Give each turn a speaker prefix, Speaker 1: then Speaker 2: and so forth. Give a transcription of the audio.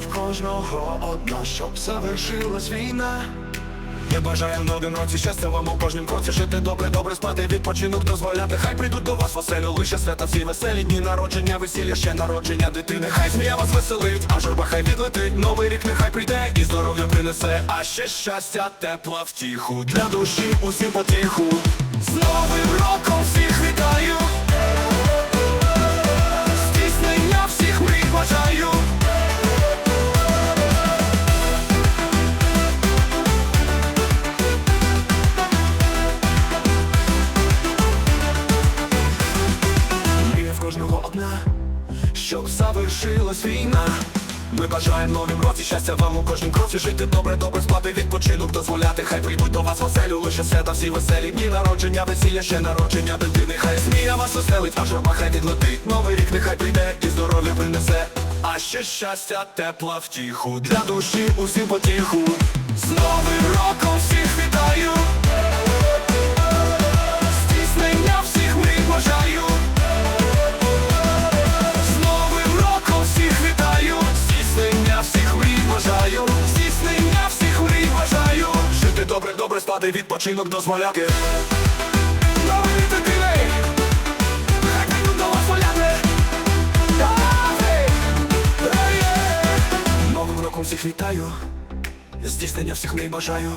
Speaker 1: в кожного одна, щоб завершилась війна. Я бажаю новим році щастя вам у кожнім кроці. Жити добре, добре спати, відпочинок дозволяти. Хай прийдуть до вас оселю, лише свята всі веселі Дні. Народження, весілля, ще народження дитини. Хай змія вас веселить, а журба хай відлетить. Новий рік нехай прийде і здоров'я принесе. А ще щастя, тепла втіху. Для душі усім потіху. З новим роком всіх вітаю щоб завершилась війна. Ми бажаємо новим році щастя вам у кожнім кроці. Жити добре, добре спати, відпочинок дозволяти Хай прийдуть до вас в оселю, лише свята всі веселі Дні народження, весілля, ще народження дитини Хай смія вас оселить, а журба хай відлетить Новий рік нехай прийде і здоров'я принесе. А ще щастя, тепла втіху. Для душі усім потіху. З новим роком спати, відпочинок дозволяти. Новим роком всіх вітаю, здійснення всіх мрій бажаю.